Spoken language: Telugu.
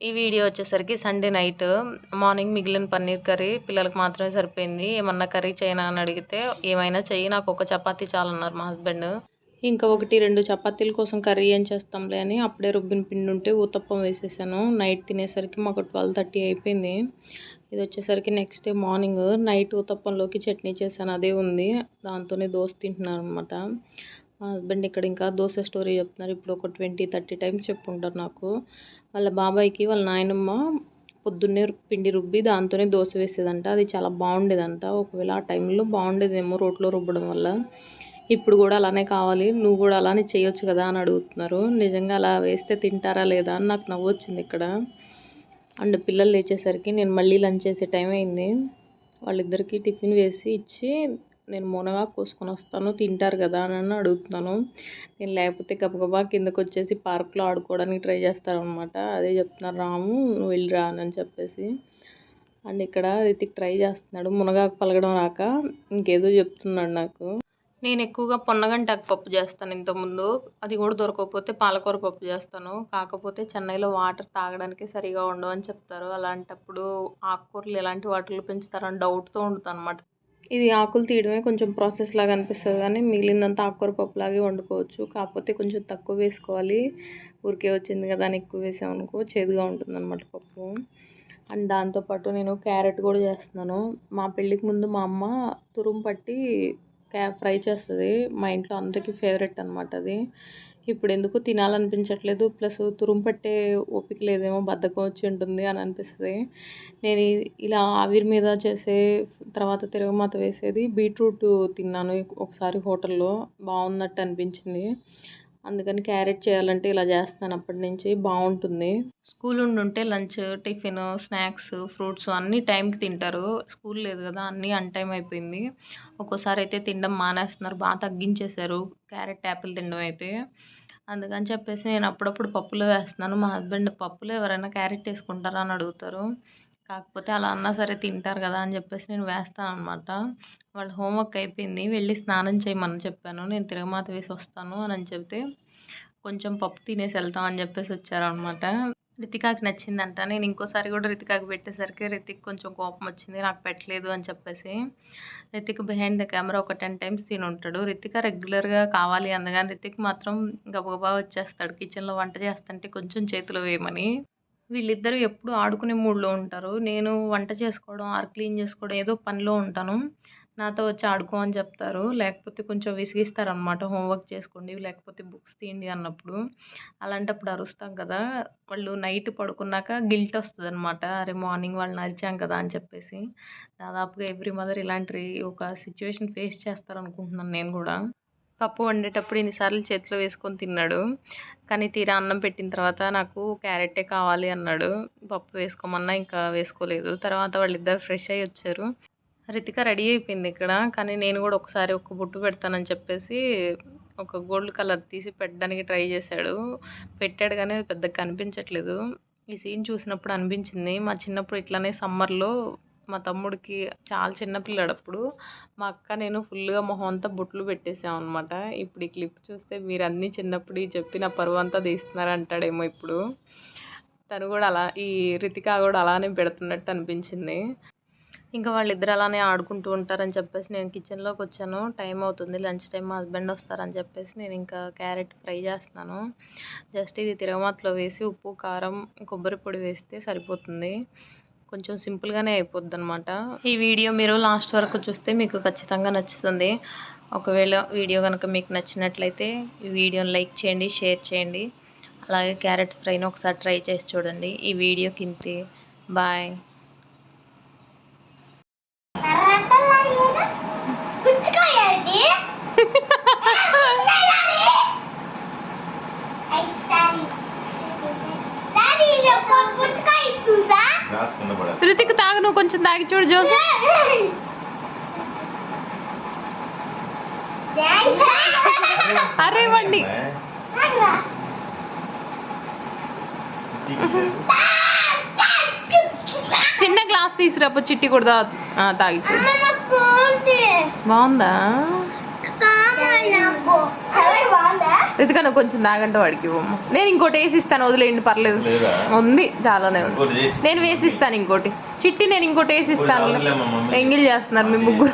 ఈ వీడియో వచ్చేసరికి సండే నైట్ మార్నింగ్ మిగిలిన పన్నీర్ కర్రీ పిల్లలకు మాత్రమే సరిపోయింది. ఏమన్నా కర్రీ చేయనా అని అడిగితే ఏమైనా చెయ్యి నాకు ఒక చపాతీ చాలన్నారు మా హస్బెండ్. ఇంకా ఒకటి రెండు చపాతీల కోసం కర్రీ ఏం చేస్తాంలే అని అప్పుడే రుబ్బిన పిండి ఉంటే ఊతప్పం వేసేసాను. నైట్ తినేసరికి మాకు ట్వెల్వ్ థర్టీ అయిపోయింది. ఇది వచ్చేసరికి నెక్స్ట్ డే మార్నింగ్ నైట్ ఊతప్పంలోకి చట్నీ చేశాను. అదే ఉంది. దాంతోనే దోశ తింటున్నారు అనమాట మా హస్బెండ్ ఇక్కడ ఇంకా దోశ స్టోరీ చెప్తున్నారు. ఇప్పుడు ఒక ట్వంటీ థర్టీ టైమ్స్ చెప్పుంటారు నాకు. వాళ్ళ బాబాయ్కి వాళ్ళ నాయనమ్మ పొద్దున్నే పిండి రుబ్బి దాంతోనే దోశ వేసేదంట. అది చాలా బాగుండేదంట. ఒకవేళ ఆ టైంలో బాగుండేదేమో రోట్లో రుబ్బడం వల్ల. ఇప్పుడు కూడా అలానే కావాలి. నువ్వు కూడా అలానే చేయొచ్చు కదా అని అడుగుతున్నారు. నిజంగా అలా వేస్తే తింటారా లేదా అని నాకు నవ్వు వచ్చింది ఇక్కడ. అండ్ పిల్లలు లేచేసరికి నేను మళ్ళీ లంచ్ చేసే టైం అయింది. వాళ్ళిద్దరికీ టిఫిన్ వేసి ఇచ్చి నేను మునగాకు కోసుకొని వస్తాను తింటారు కదా అని అడుగుతున్నాను. నేను లేకపోతే గబగబా కిందకు వచ్చేసి పార్క్లో ఆడుకోవడానికి ట్రై చేస్తారనమాట. అదే చెప్తున్నారు రాము నువ్వు వెళ్ళిరా అని చెప్పేసి. అండ్ ఇక్కడ రితిక్ ట్రై చేస్తున్నాడు మునగాకు పలగడం రాక ఇంకేదో చెప్తున్నాడు నాకు. నేను ఎక్కువగా పొన్నగంటాకు పప్పు చేస్తాను ఇంతకుముందు. అది కూడా దొరకకపోతే పాలకూర పప్పు చేస్తాను. కాకపోతే చెన్నైలో వాటర్ తాగడానికి సరిగా ఉండవని చెప్తారు. అలాంటప్పుడు ఆకుకూరలు ఎలాంటి వాటర్లు పెంచుతారని డౌట్తో ఉంటుంది అనమాట ఇది ఆకులు తీయడమే కొంచెం ప్రాసెస్ లాగా అనిపిస్తుంది. కానీ మిగిలిందంతా ఆకుకూర పప్పులాగే వండుకోవచ్చు. కాకపోతే కొంచెం తక్కువ వేసుకోవాలి. ఊరికే వచ్చింది కదా అని ఎక్కువ వేసామనుకో చేదుగా ఉంటుందన్నమాట పప్పు. అండ్ దాంతోపాటు నేను క్యారెట్ కూడా చేస్తున్నాను. మా పెళ్ళికి ముందు మా అమ్మ తురుము పట్టి క్యా ఫ్రై చేస్తుంది. మా ఇంట్లో అందరికీ ఫేవరెట్ అనమాట అది. ఇప్పుడు ఎందుకు తినాలనిపించట్లేదు ప్లస్ తురుము పట్టే ఓపిక లేదేమో బద్ధకం వచ్చి ఉంటుంది అని అనిపిస్తుంది. నేను ఇలా ఆవిరి మీద చేసే తర్వాత తిరగమాత వేసేది బీట్రూట్ తిన్నాను ఒకసారి హోటల్లో. బాగున్నట్టు అనిపించింది. అందుకని క్యారెట్ చేయాలంటే ఇలా చేస్తాను అప్పటి నుంచి. బాగుంటుంది స్కూల్ ఉండి ఉంటే లంచ్ టిఫిన్ స్నాక్స్ ఫ్రూట్స్ అన్నీ టైంకి తింటారు. స్కూల్ లేదు కదా అన్నీ అన్ టైం అయిపోయింది. ఒక్కోసారి అయితే తినడం మానేస్తున్నారు. బాగా తగ్గించేశారు. క్యారెట్ యాపిల్ తినడం అయితే. అందుకని చెప్పేసి నేను అప్పుడప్పుడు పప్పులో వేస్తున్నాను. మా హస్బెండ్ పప్పులో ఎవరైనా క్యారెట్ వేసుకుంటారా అని అడుగుతారు. కాకపోతే అలా అన్నా సరే తింటారు కదా అని చెప్పేసి నేను వేస్తాను అనమాట వాళ్ళ హోంవర్క్ అయిపోయింది. వెళ్ళి స్నానం చేయమని చెప్పాను. నేను తిరగమాత వేసి వస్తాను అని చెప్తే కొంచెం పప్పు తినేసి వెళ్తామని చెప్పేసి వచ్చారనమాట రితికాకి నచ్చిందంట. నేను ఇంకోసారి కూడా రితికాకి పెట్టేసరికి రితిక్ కొంచెం కోపం వచ్చింది. నాకు పెట్టలేదు అని చెప్పేసి రితిక్ బిహైండ్ ద కెమెరా ఒక టెన్ టైమ్స్ తిని ఉంటాడు. రితిక రెగ్యులర్గా కావాలి అందగాని రితిక్ మాత్రం గబగబా వచ్చేస్తాడు. కిచెన్లో వంట చేస్తుంటే కొంచెం చేతిలో వేయమని. వీళ్ళిద్దరూ ఎప్పుడు ఆడుకునే మూడ్లో ఉంటారు. నేను వంట చేసుకోవడం ఆర్ క్లీన్ చేసుకోవడం ఏదో పనిలో ఉంటాను. నాతో వచ్చి ఆడుకో అని చెప్తారు. లేకపోతే కొంచెం విసిగిస్తారు అనమాట హోంవర్క్ చేసుకోండి లేకపోతే బుక్స్ తీయండి అన్నప్పుడు. అలాంటప్పుడు అరుస్తాం కదా. వాళ్ళు నైట్ పడుకున్నాక గిల్ట్ వస్తుంది అనమాట అరే మార్నింగ్ వాళ్ళని అరిచాం కదా అని చెప్పేసి. దాదాపుగా ఎవ్రీ మదర్ ఇలాంటి ఒక సిచ్యువేషన్ ఫేస్ చేస్తారనుకుంటున్నాను నేను కూడా. పప్పు వండేటప్పుడు ఇన్నిసార్లు చేతిలో వేసుకొని తిన్నాడు. కానీ తీరా అన్నం పెట్టిన తర్వాత నాకు క్యారెట్టే కావాలి అన్నాడు. పప్పు వేసుకోమన్నా ఇంకా వేసుకోలేదు. తర్వాత వాళ్ళిద్దరు ఫ్రెష్ అయ్యి వచ్చారు. రితిక రెడీ అయిపోయింది ఇక్కడ. కానీ నేను కూడా ఒకసారి ఒక బొట్టు పెడతానని చెప్పేసి ఒక గోల్డ్ కలర్ తీసి పెట్టడానికి ట్రై చేశాడు. పెట్టాడు కానీ అది పెద్దగా కనిపించట్లేదు. ఈ సీన్ చూసినప్పుడు అనిపించింది. మా చిన్నప్పుడు ఇట్లానే సమ్మర్లో మా తమ్ముడికి చాలా చిన్న పిల్లాడు అప్పుడు మా అక్క నేను ఫుల్గా మొహం అంతా బొట్లు పెట్టేసాం అనమాట ఇప్పుడు ఈ క్లిప్ చూస్తే మీరు అన్నీ చిన్నప్పుడు చెప్పిన పరువు అంతా తీస్తున్నారు అంటాడేమో ఇప్పుడు. తను కూడా అలా ఈ రితిక కూడా అలానే పెడుతున్నట్టు అనిపించింది. ఇంకా వాళ్ళిద్దరు అలానే ఆడుకుంటూ ఉంటారని చెప్పేసి నేను కిచెన్లోకి వచ్చాను. టైం అవుతుంది లంచ్ టైం మా హస్బెండ్ వస్తారని చెప్పేసి నేను ఇంకా క్యారెట్ ఫ్రై చేస్తున్నాను. జస్ట్ ఇది తిరగమాతలో వేసి ఉప్పు కారం కొబ్బరి పొడి వేస్తే సరిపోతుంది. కొంచెం సింపుల్గానే అయిపోద్ది అనమాట ఈ వీడియో మీరు లాస్ట్ వరకు చూస్తే మీకు ఖచ్చితంగా నచ్చుతుంది. ఒకవేళ వీడియో కనుక మీకు నచ్చినట్లయితే ఈ వీడియోని లైక్ చేయండి షేర్ చేయండి. అలాగే క్యారెట్ ఫ్రైని ఒకసారి ట్రై చేసి చూడండి. ఈ వీడియో కింతే బాయ్ పుచ్చకాయ అది డాడీ ఇది ఒక పుచ్చకాయ చూసా గ్లాస్ కింద పడాలి రుతిక్ తాగు నువ్వు కొంచెం తాగి చూడు జోస్. అరే వండి. చిన్న గ్లాస్ తీసుకురాపో చిట్టి కూడా తాగి బాగుందా? రితికా కొంచెం దాగంటే వాడికి నేను ఇంకోటి వేసిస్తాను వదిలేయండి పర్లేదు. ఉంది చాలానే ఉంది. నేను వేసిస్తాను ఇంకోటి. చిట్టి నేను ఇంకోటి వేసిస్తాను. ఎంగిల్ చేస్తున్నారు మీ ముగ్గురు.